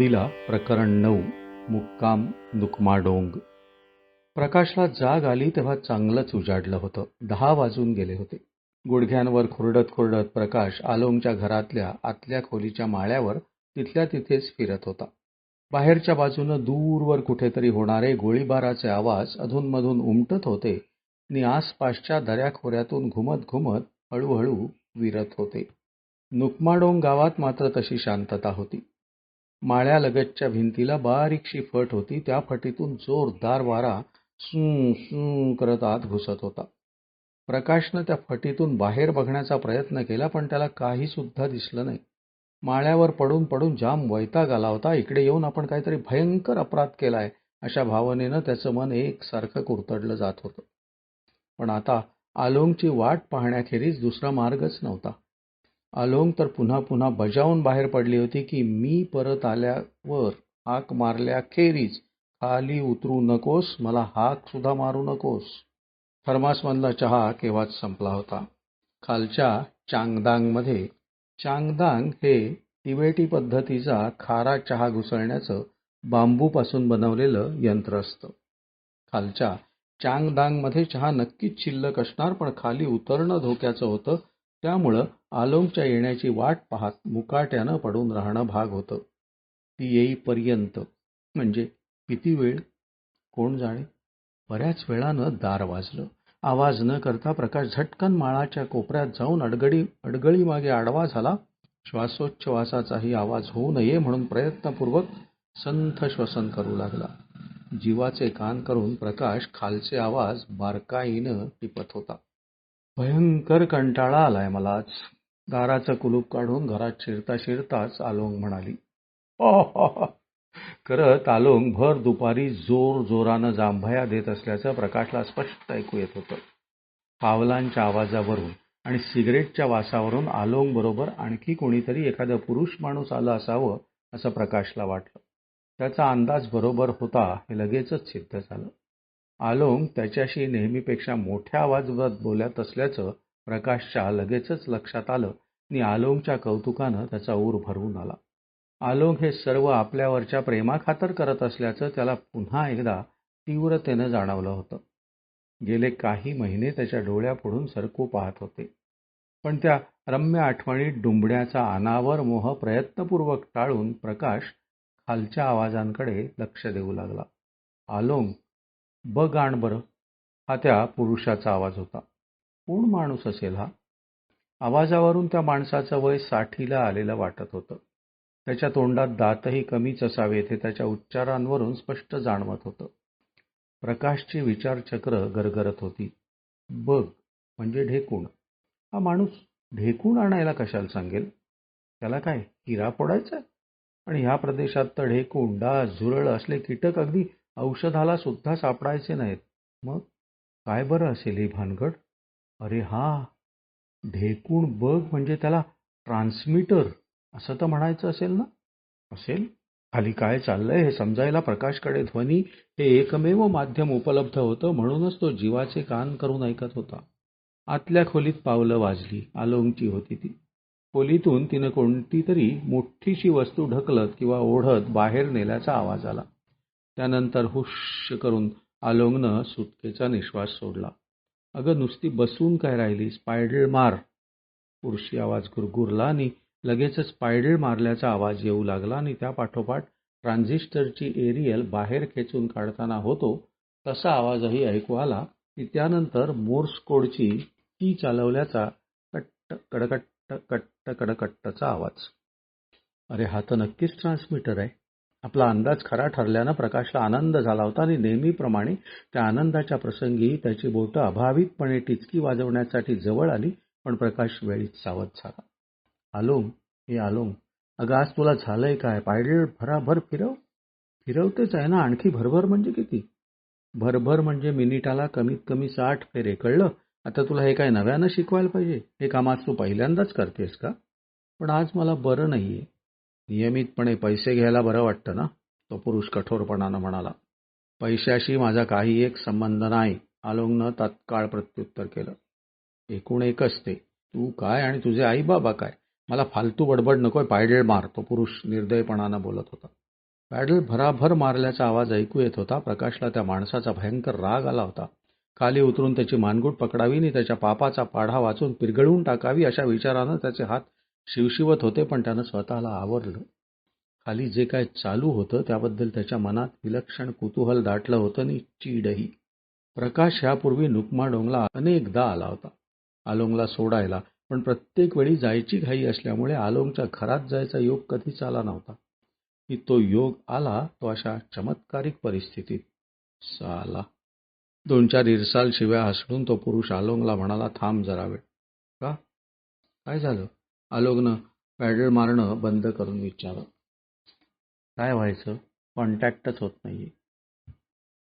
नमस्कार प्रकरण नऊ मुक्काम नुकमाडोंग. प्रकाशला जाग आली तेव्हा चांगलंच उजाडलं होतं. दहा वाजून गेले होते. गुडघ्यांवर खुरडत खुरडत प्रकाश आलोंगच्या घरातल्या आतल्या खोलीच्या माळ्यावर तिथल्या तिथेच फिरत होता. बाहेरच्या बाजूनं दूरवर कुठेतरी होणारे गोळीबाराचे आवाज अधूनमधून उमटत होते आणि आसपासच्या दऱ्याखोऱ्यातून घुमत घुमत हळूहळू विरत होते. नुकमाडोंग गावात मात्र तशी शांतता होती. माळ्यालगतच्या भिंतीला बारीकशी फट होती. त्या फटीतून जोरदार वारा सू सू करत आत घुसत होता. प्रकाशनं त्या फटीतून बाहेर बघण्याचा प्रयत्न केला पण त्याला काही सुद्धा दिसलं नाही. माळ्यावर पडून पडून जाम वैताग आला होता. इकडे येऊन आपण काहीतरी भयंकर अपराध केलाय अशा भावनेनं त्याचं मन एकसारखं कुरतडलं जात होतं. पण आता आलोंगची वाट पाहण्याखेरीज दुसरा मार्गच नव्हता. आलोंग तर पुन्हा पुन्हा बजावून बाहेर पडली होती की मी परत आल्यावर हाक मारल्याखेरीज खाली उतरू नकोस मला हाक सुद्धा मारू नकोस. थर्मासमधला चहा केव्हाच संपला होता. खालच्या चांगदांगमध्ये चांगदांग हे तिबेटी पद्धतीचा खारा चहा घुसळण्याचं बांबूपासून बनवलेलं यंत्र असतं. खालच्या चांगदांगमध्ये चहा नक्कीच शिल्लक असणार पण खाली उतरणं धोक्याचं होतं. त्यामुळं आलोंगच्या येण्याची वाट पाहत मुकाट्यानं पडून राहणं भाग होतं. ती येईपर्यंत म्हणजे किती वेळ? कोण जाणे? बऱ्याच वेळानं दार वाजलं. आवाज न करता प्रकाश झटकन माळाच्या कोपऱ्यात जाऊन अडगडी अडगळी मागे आडवा झाला. श्वासोच्छवासाचाही आवाज होऊ नये म्हणून प्रयत्नपूर्वक संथ श्वसन करू लागला. जीवाचे कान करून प्रकाश खालचे आवाज बारकाईनं टिपत होता. भयंकर कंटाळा आलाय मला आज. दाराचं कुलूप काढून घरात शिरता शिरताच आलोंग म्हणाली. हो, हो, हो. करत आलोंग भर दुपारी जोर जोरानं जांभया देत असल्याचं प्रकाशला स्पष्ट ऐकू येत होतं. पावलांच्या आवाजावरून आणि सिगरेटच्या वासावरून आलोंग बरोबर आणखी कोणीतरी एखादं पुरुष माणूस आलं असावं असं प्रकाशला वाटलं. त्याचा अंदाज बरोबर होता हे लगेचच सिद्ध झालं. आलोंग त्याच्याशी नेहमीपेक्षा मोठ्या आवाजात बोलत असल्याचं प्रकाशच्या लगेचच लक्षात आलं आणि आलोंगच्या कौतुकानं त्याचा ऊर भरवून आला. आलोंग हे सर्व आपल्यावरच्या प्रेमाखातर करत असल्याचं त्याला पुन्हा एकदा तीव्रतेनं जाणवलं होतं. गेले काही महिने त्याच्या डोळ्यापुढून सरकू पाहत होते. पण त्या रम्य आठवणीत डुंबण्याचा अनावर मोह प्रयत्नपूर्वक टाळून प्रकाश खालच्या आवाजांकडे लक्ष देऊ लागला. आलोंग बघ आण बरं. हा त्या पुरुषाचा आवाज होता. कोण माणूस असेल हा. आवाजावरून त्या माणसाचं वय साठीला आलेलं वाटत होतं. त्याच्या तोंडात दातही कमीच असावेत हे त्याच्या उच्चारांवरून स्पष्ट जाणवत होतं. प्रकाशची विचारचक्र गरगरत होती. बघ म्हणजे ढेकूण. हा माणूस ढेकूण आणायला कशाला सांगेल? त्याला काय हिरा फोडायचा आणि ह्या प्रदेशात तर ढेकूण डास झुरळ असले कीटक अगदी औषधाला सुद्धा सापडायचे नाहीत. मग? काय बरं असेल ही भानगड? अरे हा ढेकूण बघ म्हणजे त्याला ट्रान्समीटर असं तर म्हणायचं असेल ना? असेल? खाली काय चाललंय हे समजायला प्रकाशकडे ध्वनी हे एकमेव माध्यम उपलब्ध होतं म्हणूनच तो जीवाचे कान करून ऐकत होता. आतल्या खोलीत पावलं वाजली आलोंगची होती ती. खोलीतून तिनं कोणती तरी मोठीशी वस्तू ढकलत किंवा ओढत बाहेर नेल्याचा आवाज आला. त्यानंतर हुश करून आलोंगनं सुटकेचा निश्वास सोडला. अगं नुसती बसून काय राहिली? स्पायडल मार. पुरुषी आवाज गुरगुरला आणि लगेचच पायडळ मारल्याचा आवाज येऊ लागला आणि त्या पाठोपाठ ट्रान्झिस्टरची एरियल बाहेर खेचून काढताना होतो तसा आवाजही ऐकू आला की त्यानंतर मोर्स कोडची की चालवल्याचा कट्ट कडकट्ट कट्ट कडकट्टचा आवाज. अरे हा तर नक्कीच ट्रान्समीटर आहे. आपला अंदाज खरा ठरल्यानं प्रकाशला आनंद झाला होता आणि नेहमीप्रमाणे त्या आनंदाच्या प्रसंगी त्याची बोटं अभावितपणे टिचकी वाजवण्यासाठी जवळ आली पण प्रकाश वेळीच सावध झाला. आलोम हे आलोम अगं आज तुला झालंय काय? पायडळ भराभर फिरव. फिरवतेच आहे ना आणखी भरभर म्हणजे किती? भरभर म्हणजे मिनिटाला कमीत कमी साठ फेरे कळलं? आता तुला हे काय नव्यानं शिकवायला पाहिजे? हे काम आज तू पहिल्यांदाच करतेस का? पण आज मला बरं नाहीये. नियमितपणे पैसे घ्यायला बरं वाटतं ना? तो पुरुष कठोरपणानं म्हणाला. पैशाशी माझा काही एक संबंध नाही. आलोंगनं तात्काळ प्रत्युत्तर केलं. एकूण एकच ते. तू काय आणि तुझे आई बाबा काय? मला फालतू बडबड नकोय पायडेल मार. तो पुरुष निर्दयपणानं बोलत होता. पॅडल भराभर मारल्याचा आवाज ऐकू येत होता. प्रकाशला त्या माणसाचा भयंकर राग आला होता. खाली उतरून त्याची मानगूट पकडावी आणि त्याच्या पापाचा पाढा वाचून पिरगळून टाकावी अशा विचारानं त्याचे हात शिवशिवत होते पण त्यानं स्वतःला आवरलं. खाली जे काय चालू होतं त्याबद्दल त्याच्या मनात विलक्षण कुतूहल दाटलं होतं आणि चीडही. प्रकाश ह्यापूर्वी नुकमाडोंगला अनेकदा आला होता. आलोंगला सोडायला पण प्रत्येक वेळी जायची घाई असल्यामुळे आलोंगच्या घरात जायचा योग कधीच आला नव्हता. की तो योग आला तो अशा चमत्कारिक परिस्थितीत साला. दोन चार इरसाल शिव्या हसडून तो पुरुष आलोंगला म्हणाला थांब जरा वेळ. का? काय झालं? आलोकनं पॅडल मारणं बंद करून विचारलं. काय व्हायचं? कॉन्टॅक्टच होत नाहीये.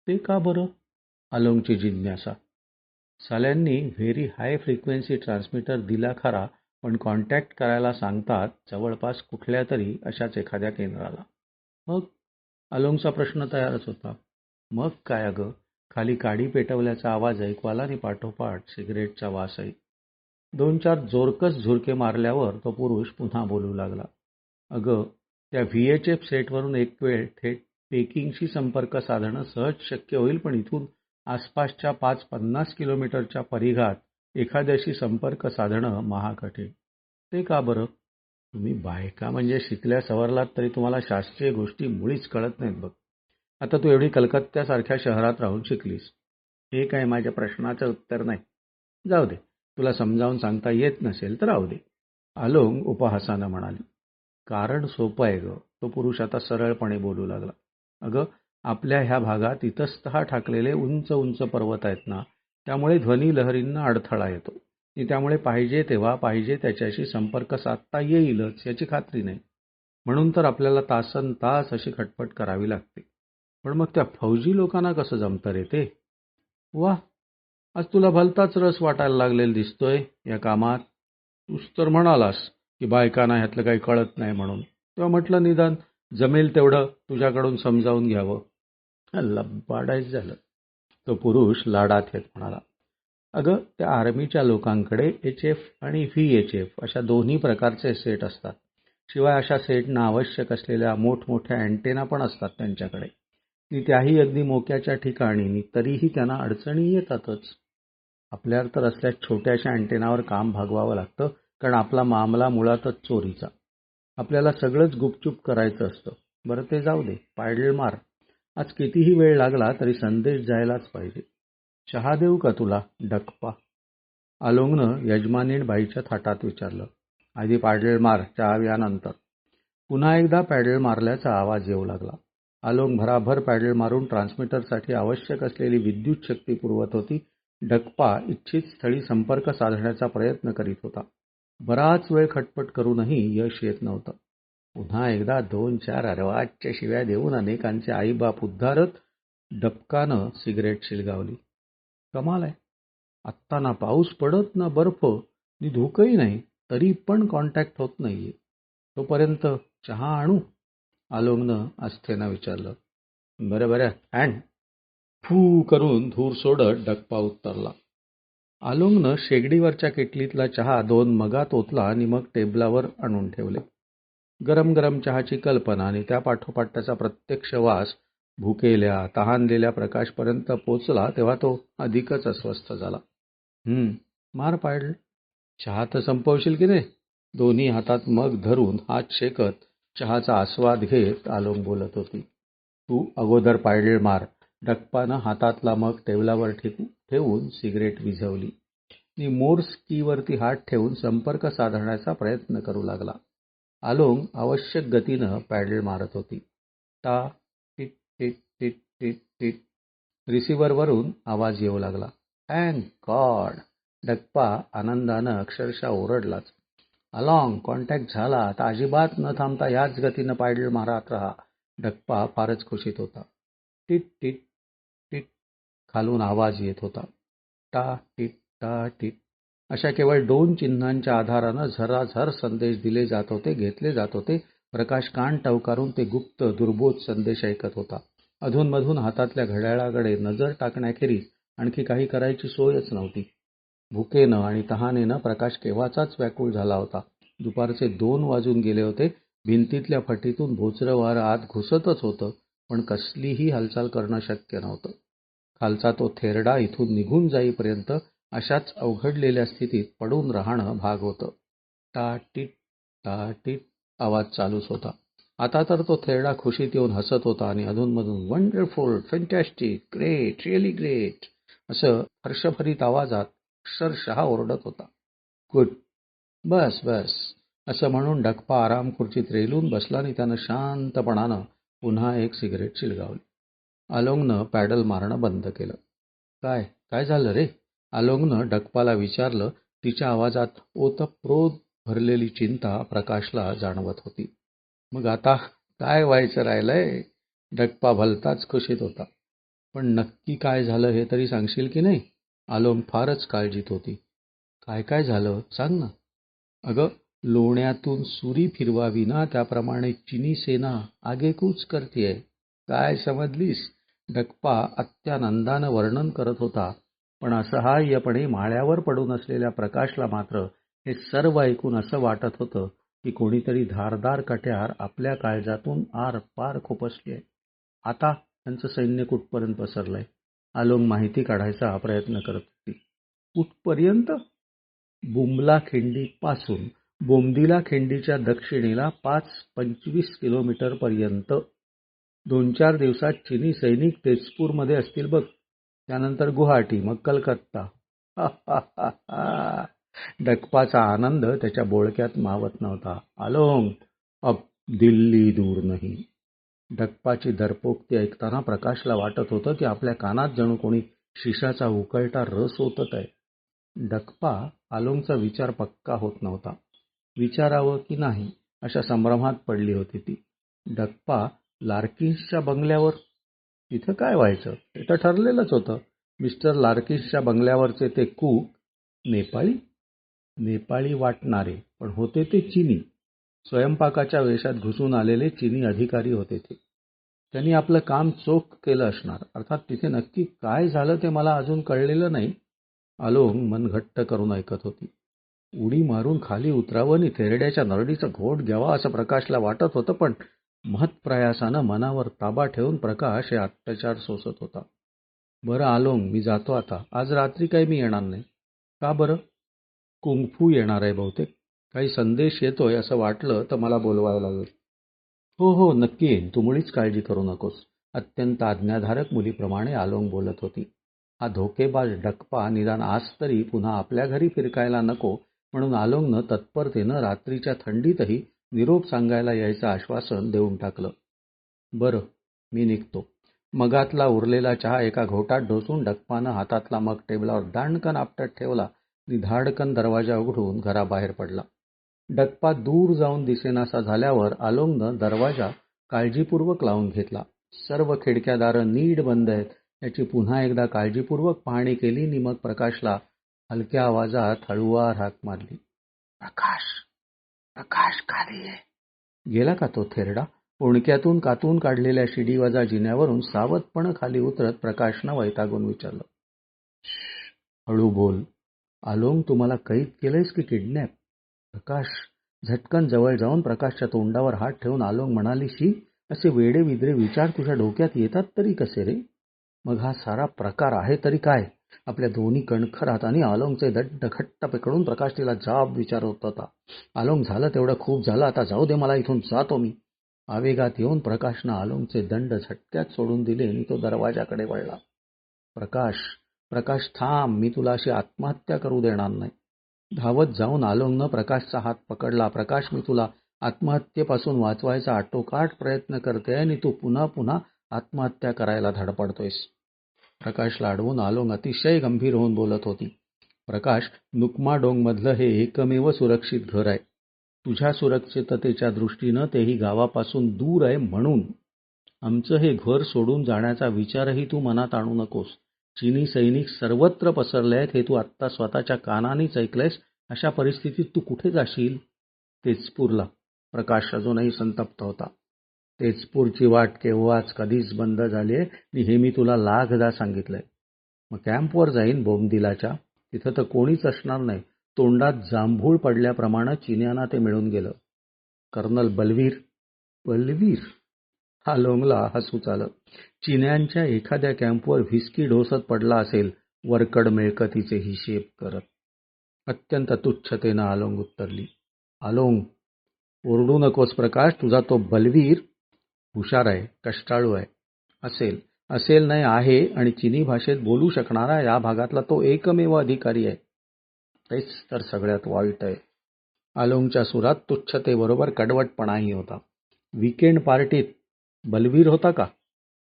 ते का बरं? आलोंगची जिज्ञासा. साल्यांनी व्हेरी हाय फ्रिक्वेन्सी ट्रान्समीटर दिला खरा पण कॉन्टॅक्ट करायला सांगतात जवळपास कुठल्या तरी अशाच एखाद्या केंद्राला. मग? आलोंगचा प्रश्न तयारच होता. मग काय अगं? खाली काडी पेटवल्याचा आवाज ऐकू आला आणि पाठोपाठ सिगरेटचा वासही. दोन चार जोरकस झुरके मारल्यावर तो पुरुष पुन्हा बोलू लागला. अगं त्या व्ही एच एफ सेटवरून एक वेळ थेट पेकिंगशी संपर्क साधणं सहज शक्य होईल पण इथून आसपासच्या पाच पन्नास किलोमीटरच्या परिघात एखाद्याशी संपर्क साधणं महाकठीण. ते का बरं? तुम्ही बायका म्हणजे शिकल्या सवरलात तरी तुम्हाला शास्त्रीय गोष्टी मुळीच कळत नाहीत बघ. आता तू एवढी कलकत्त्यासारख्या शहरात राहून शिकलीस. हे काय माझ्या प्रश्नाचं उत्तर नाही. जाऊ दे. तुला समजावून सांगता येत नसेल तर राहू दे. आलोंग उपहासानं म्हणाली. कारण सोपं आहे ग. तो पुरुष आता सरळपणे बोलू लागला. अगं आपल्या ह्या भागात इतस्तः ठाकलेले उंच उंच पर्वत आहेत ना त्यामुळे ध्वनी लहरींना अडथळा येतो. आणि त्यामुळे पाहिजे तेव्हा पाहिजे त्याच्याशी संपर्क साधता येईलच याची खात्री नाही. म्हणून तर आपल्याला तासन तास अशी खटपट करावी लागते. पण मग त्या फौजी लोकांना कसं जमतं रे ते? वा आज तुला भलताच रस वाटायला लागलेला दिसतोय या कामात. तूच तर म्हणालास की बायकांना ह्यातलं काही कळत नाही म्हणून. तेव्हा म्हटलं निदान जमेल तेवढं तुझ्याकडून समजावून घ्यावं. लबाडायच झालं. तो पुरुष लाडात येत म्हणाला अगं त्या आर्मीच्या लोकांकडे एच एफ आणि व्ही एच एफ अशा दोन्ही प्रकारचे सेट असतात. शिवाय अशा सेटना आवश्यक असलेल्या मोठमोठ्या अँटेना पण असतात त्यांच्याकडे. ती त्याही अगदी मोक्याच्या ठिकाणी तरीही त्यांना अडचणी येतातच. आपल्याला तर असल्या छोट्याशा अँटेनावर काम भागवावं लागतं कारण आपला मामला मुळातच चोरीचा. आपल्याला सगळंच गुपचूप करायचं असतं. बरं ते जाऊ दे. पायडल मार. आज कितीही वेळ लागला तरी संदेश जायलाच पाहिजे. चहा देऊ का तुला? डकपा. आलोंगनं यजमानीण बाईच्या थाटात विचारलं. आधी पॅडल मार चहा यानंतर पुन्हा एकदा पॅडल मारल्याचा आवाज येऊ लागला. आलोंग भराभर पॅडल मारून ट्रान्समीटरसाठी आवश्यक असलेली विद्युत शक्ती पुरवत होती. डकपा इच्छित स्थळी संपर्क साधण्याचा प्रयत्न करीत होता. बराच वेळ खटपट करूनही यश येत नव्हतं. पुन्हा एकदा दोन चार अर्वाच्या शिव्या देऊन अनेकांचे आईबाप उद्धारत डबकानं सिगरेट शिलगावली. कमाल आहे. आत्ता ना पाऊस पडत ना बर्फ नि धुकही नाही तरी पण कॉन्टॅक्ट होत नाहीये. तोपर्यंत चहा आणू? आलोंगनं आस्थेनं विचारलं. बरं बरं. अँड फू करून धूर सोडत डकपा उत्तरला आलोंगनं शेगडीवरच्या किटलीतला चहा दोन मगात ओतला आणि मग टेबलावर आणून ठेवले. गरम गरम चहाची कल्पना आणि त्या पाठोपाठ त्याचा प्रत्यक्ष वास भुकेल्या तहानलेल्या प्रकाशपर्यंत पोचला तेव्हा तो अधिकच अस्वस्थ झाला. हम्म मार पाडल. चहा तर संपवशील की नाही? दोन्ही हातात मग धरून हात शेकत चहाचा आस्वाद घेत आलोंग बोलत होती. तू अगोदर पायडेल मार. डप्पानं हातातला मग टेबलावर ठेवून सिगरेट विझवली. मी मोर्स कीवरती हात ठेवून संपर्क साधण्याचा प्रयत्न करू लागला. आलोंग आवश्यक गतीनं पॅडल मारत होती. टा टिट टिट टिट टिट टिट. रिसिव्हरवरून आवाज येऊ लागला. Thank God. डप्पा आनंदानं अक्षरशः ओरडलाच. अलॉंग कॉन्टॅक्ट झाला. तर अजिबात न थांबता याच गतीनं पायडल मारत राहा. डप्पा फारच खुशीत होता. टिट टिट खालून आवाज येत होता. टा टिट टा टिट अशा केवळ दोन चिन्हांच्या आधारानं झराझर संदेश दिले जात होते घेतले जात होते. प्रकाश कान टवकारून ते गुप्त दुर्बोध संदेश ऐकत होता. अधूनमधून हातातल्या घड्याळाकडे नजर टाकण्याखेरीज आणखी काही करायची सोयच नव्हती. भुकेनं आणि तहानेनं प्रकाश केव्हाचाच व्याकुळ झाला होता. दुपारचे दोन वाजून गेले होते. भिंतीतल्या फटीतून भोचरं वार आत घुसतच होतं पण कसलीही हालचाल करणं शक्य नव्हतं. खालचा तो थेरडा इथून निघून जाईपर्यंत अशाच अवघडलेल्या स्थितीत पडून राहणं भाग होतं. टाटीट टाटीट आवाज चालूच होता. आता तर तो थेरडा खुशीत येऊन हसत होता आणि अधूनमधून wonderful fantastic great really great असं हर्षभरीत आवाजात अक्षरशः ओरडत होता. गुड बस बस असं म्हणून डकपा आराम खुर्चीत रेलून बसला आणि त्यानं शांतपणानं पुन्हा एक सिगरेट शिलगावली. आलोंगनं पॅडल मारणं बंद केलं. काय? काय झालं रे? आलोंगनं डकपाला विचारलं. तिच्या आवाजात ओतप्रोत भरलेली चिंता प्रकाशला जाणवत होती. मग आता काय व्हायचं राहिलंय? डकपा भलताच खुशीत होता. पण नक्की काय झालं हे तरी सांगशील की नाही? आलोंग फारच काळजीत होती. काय काय झालं? सांग ना. अगं लोण्यातून सुरी फिरवावी ना त्याप्रमाणे चिनी सेना आगेकूच करतेय. काय समजलीस? डकपा अत्यानंदानं वर्णन करत होता. पण असहाय्यपणे माळ्यावर पडून असलेल्या प्रकाशला मात्र हे सर्व ऐकून असं वाटत होतं की कोणीतरी धारदार कट्यार आपल्या काळजातून आर पार खुपसली. आहे आता त्यांचं सैन्य कुठपर्यंत पसरलंय? आलोंग माहिती काढायचा प्रयत्न करत होती. कुठपर्यंत? बुमला खिंडीपासून. बोमदिला खिंडीच्या दक्षिणेला पाच पंचवीस किलोमीटर पर्यंत दोन चार दिवसात चिनी सैनिक तेजपूरमध्ये असतील बघ. त्यानंतर गुवाहाटी मग कलकत्ता. डकपाचा आनंद त्याच्या बोळक्यात मावत नव्हता. आलोंग अब दिल्ली दूर नाही. डकपाची दरपोक्ती ऐकताना प्रकाशला वाटत होतं की आपल्या कानात जणू कोणी शिशाचा उकळता रस होतत आहे. डकपा आलोंगचा विचार पक्का होत नव्हता. विचारावं की नाही अशा संभ्रमात पडली होती ती. डकपा लार्किन्सच्या बंगल्यावर? तिथं काय व्हायचं? ते तर ठरलेलंच होतं. मिस्टर लार्किन्सच्या बंगल्यावरचे ते कूक नेपाळी? नेपाळी वाटणारे पण होते ते चिनी. स्वयंपाकाच्या वेशात घुसून आलेले चिनी अधिकारी होते ते. त्यांनी आपलं काम चोख केलं असणार. अर्थात तिथे नक्की काय झालं ते मला अजून कळलेलं नाही. आलोंग मन घट्ट करून ऐकत होती. उडी मारून खाली उतरावं आणि थेरड्याच्या नरडीचा घोट घ्यावा असं प्रकाशला वाटत होतं पण महत्प्रयासानं मनावर ताबा ठेवून प्रकाश हे अत्याचार सोसत होता. बरं आलोंग मी जातो आता. आज रात्री काही मी येणार नाही. का बरं? कुंगफू येणार आहे बहुतेक. काही संदेश येतोय असं वाटलं तर मला बोलवायला लागेल. हो हो नक्की येईन. तू मुळीच काळजी करू नकोस. अत्यंत आज्ञाधारक मुलीप्रमाणे आलोंग बोलत होती. हा धोकेबाज डकपा निदान आज तरी पुन्हा आपल्या घरी फिरकायला नको म्हणून आलोंगनं तत्परतेनं रात्रीच्या थंडीतही निरोप सांगायला यायचं आश्वासन देऊन टाकलं. बरं मी निघतो. मगातला उरलेला चहा एका घोटात ढोसून डकपानं हातातला मग टेबलावर दांडकन आपटत ठेवला आणि धाडकन दरवाजा उघडून घराबाहेर पडला. डकपा दूर जाऊन दिसेनासा झाल्यावर आलोंगनं दरवाजा काळजीपूर्वक लावून घेतला. सर्व खिडक्या दारं नीट बंद आहेत याची पुन्हा एकदा काळजीपूर्वक पाहणी केली आणि मग प्रकाशला हलक्या आवाजात हळुवार हाक मारली. प्रकाश! प्रकाश खाली गेला का तो थेरडा? ओणक्यातून कातून काढलेल्या शिडीवाजा जिन्यावरून सावधपणे खाली उतरत प्रकाशनं वैतागून विचारलं. हळू बोल. आलोंग तुम्हाला कैद केलंयस की किडनॅप? प्रकाश झटकन जवळ जाऊन प्रकाशच्या तोंडावर हात ठेवून आलोंग म्हणाली शी असे वेडे विद्रे विचार तुझ्या डोक्यात येतात तरी कसे रे? मग हा सारा प्रकार आहे तरी काय? आपल्या दोन्ही कणखर हाताने आलोंगचे दड्ड पकडून प्रकाश तिला जाब विचारत होता. आलोंग झालं तेवढं खूप झालं आता जाऊ दे मला इथून जातो मी. आवेगात येऊन प्रकाशनं आलोंगचे दंड झटक्यात सोडून दिले आणि तो दरवाजाकडे वळला. प्रकाश प्रकाश थांब मी तुला अशी आत्महत्या करू देणार नाही. धावत जाऊन आलोंगनं प्रकाशचा हात पकडला. प्रकाश मी तुला आत्महत्येपासून वाचवायचा आटोकाट प्रयत्न करते आणि तू पुन्हा पुन्हा आत्महत्या करायला धडपडतोयस. प्रकाशला अडवून आलोंग अतिशय गंभीर होऊन बोलत होती. प्रकाश नुकमाडोंगमधलं हे एकमेव सुरक्षित घर आहे. तुझ्या सुरक्षिततेच्या दृष्टीनं तेही गावापासून दूर आहे म्हणून. आमचं हे घर सोडून जाण्याचा विचारही तू मनात आणू नकोस. चिनी सैनिक सर्वत्र पसरले आहेत हे तू आत्ता स्वतःच्या कानानेच ऐकलंयस. अशा परिस्थितीत तू कुठे जाशील? तेजपूरला. प्रकाश अजूनही संतप्त होता. तेजपूरची वाट केव्हाच कधीच बंद झाली आहे. हे मी तुला लाखदा सांगितलंय. मग कॅम्पवर जाईन बोमदिलाच्या. तिथं तर कोणीच असणार नाही. तोंडात जांभूळ पडल्याप्रमाणे चिन्यांना ते मिळून गेलं. कर्नल बलवीर बलवीर आलोंगला हसूच आलं. चिन्यांच्या एखाद्या कॅम्पवर व्हिस्की ढोसत पडला असेल वरकड मिळकतीचे हिशेब करत. अत्यंत तुच्छतेनं आलोंग उत्तरली आलोंग ओरडू नकोस प्रकाश तुझा तो बलवीर हुशार आहे कष्टाळू आहे. असेल असेल नाही आहे आणि चिनी भाषेत बोलू शकणारा या भागातला तो एकमेव अधिकारी आहे. तेच तर सगळ्यात वाईट आहे. आलोंगच्या सुरात तुच्छतेबरोबर कडवटपणाही होता. विकेंड पार्टीत बलवीर होता का?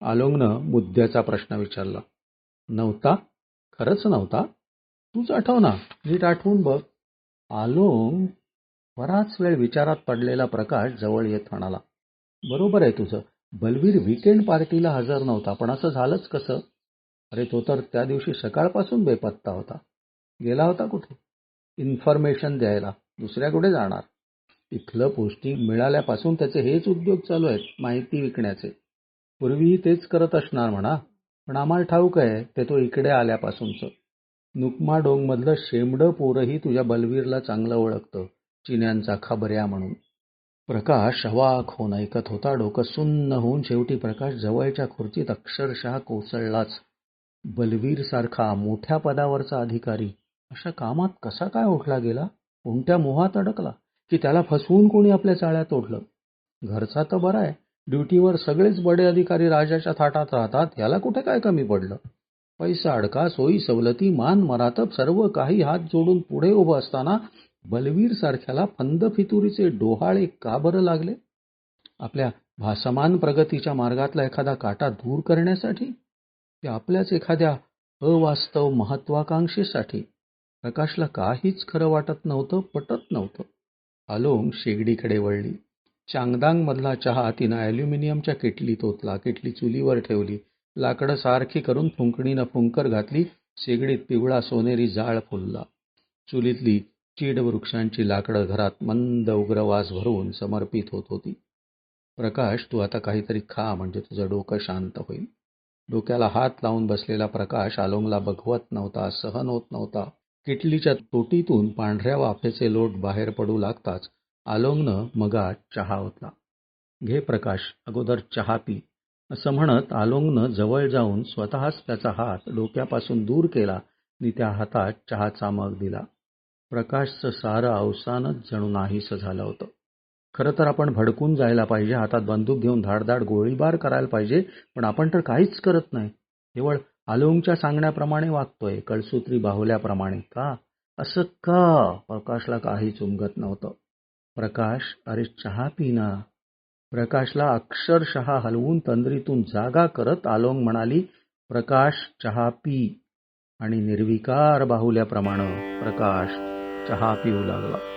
आलोंगनं मुद्द्याचा प्रश्न विचारला. नव्हता? खरंच नव्हता? तूच आठव ना नीट आठवून बघ. आलोंग बराच वेळ विचारात पडलेला प्रकाश जवळ येत म्हणाला. बरोबर आहे तुझं. बलवीर विकेंड पार्टीला हजर नव्हता पण असं झालंच कसं? अरे तो तर त्या दिवशी सकाळपासून बेपत्ता होता. गेला होता कुठे? इन्फॉर्मेशन द्यायला. दुसऱ्या कुठे जाणार? इथलं पोस्टिंग मिळाल्यापासून त्याचे हेच उद्योग चालू आहेत माहिती विकण्याचे. पूर्वीही तेच करत असणार म्हणा पण आम्हाला ठाऊक आहे ते तो इकडे आल्यापासूनचं. नुकमा डोंगमधलं शेमडं पोरही तुझ्या बलवीरला चांगलं ओळखतं चिन्यांचा खबऱ्या म्हणून. प्रकाश अवाक होऊन ऐकत होता डोकं सुन्न होऊन शेवटी प्रकाश जवळच्या खुर्चीत अक्षरशः कोसळलाच. बलवीर सारखा मोठ्या पदावरचा अधिकारी अशा कामात कसा काय ओढला गेला? कोणत्या मोहात अडकला? की त्याला फसवून कोणी आपल्या चाळ्यात ओढलं? घरचा तर बरा आहे ड्युटीवर सगळेच बडे अधिकारी राजाच्या थाटात राहतात याला कुठे काय कमी पडलं? पैसा अडका सोयी सवलती मान मरातब सर्व काही हात जोडून पुढे उभं असताना बलवीर सारख्याला फंद फितुरीचे डोहाळे का बरं लागले? आपल्या भासमान प्रगतीच्या मार्गातला एखादा काटा दूर करण्यासाठी? की आपल्याच एखाद्या अवास्तव महत्वाकांक्षेसाठी प्रकाशला काहीच खरं वाटत नव्हतं पटत नव्हतं. आलोंग शेगडीकडे वळली. चांगदांगमधला चहा तिनं ॲल्युमिनियमच्या किटलीत ओतला. किटली चुलीवर ठेवली. लाकडं सारखी करून फुंकणीनं फुंकर घातली. शेगडीत पिवळा सोनेरी जाळ फुलला. चुलीतली चीड वृक्षांची लाकडं घरात मंद उग्रवास भरून समर्पित होत होती. प्रकाश तू आता काहीतरी खा म्हणजे तुझं डोकं शांत होईल. डोक्याला हात लावून बसलेला प्रकाश आलोंगला बघवत नव्हता सहन होत नव्हता. किटलीच्या तोटीतून पांढऱ्या वाफेचे लोट बाहेर पडू लागताच आलोंगनं मगात चहा ओतला. घे प्रकाश अगोदर चहा पी. असं म्हणत आलोंगनं जवळ जाऊन स्वतःच त्याचा हात डोक्यापासून दूर केला आणि त्या हातात चहाचा मग दिला. प्रकाशचं सारं अवसानच जणू नाहीसं झालं होतं. खरं तर आपण भडकून जायला पाहिजे हातात बंदूक घेऊन धाडधाड गोळीबार करायला पाहिजे पण आपण तर काहीच करत नाही. केवळ आलोंगच्या सांगण्याप्रमाणे वागतोय कळसूत्री बाहुल्याप्रमाणे का? असं का? प्रकाशला काहीच उमगत नव्हतं. प्रकाश अरे चहा पिना प्रकाशला अक्षरशः हलवून तंद्रीतून जागा करत आलोंग म्हणाली प्रकाश चहा पी. आणि निर्विकार बाहुल्याप्रमाणे प्रकाश चहा पिऊ लागला.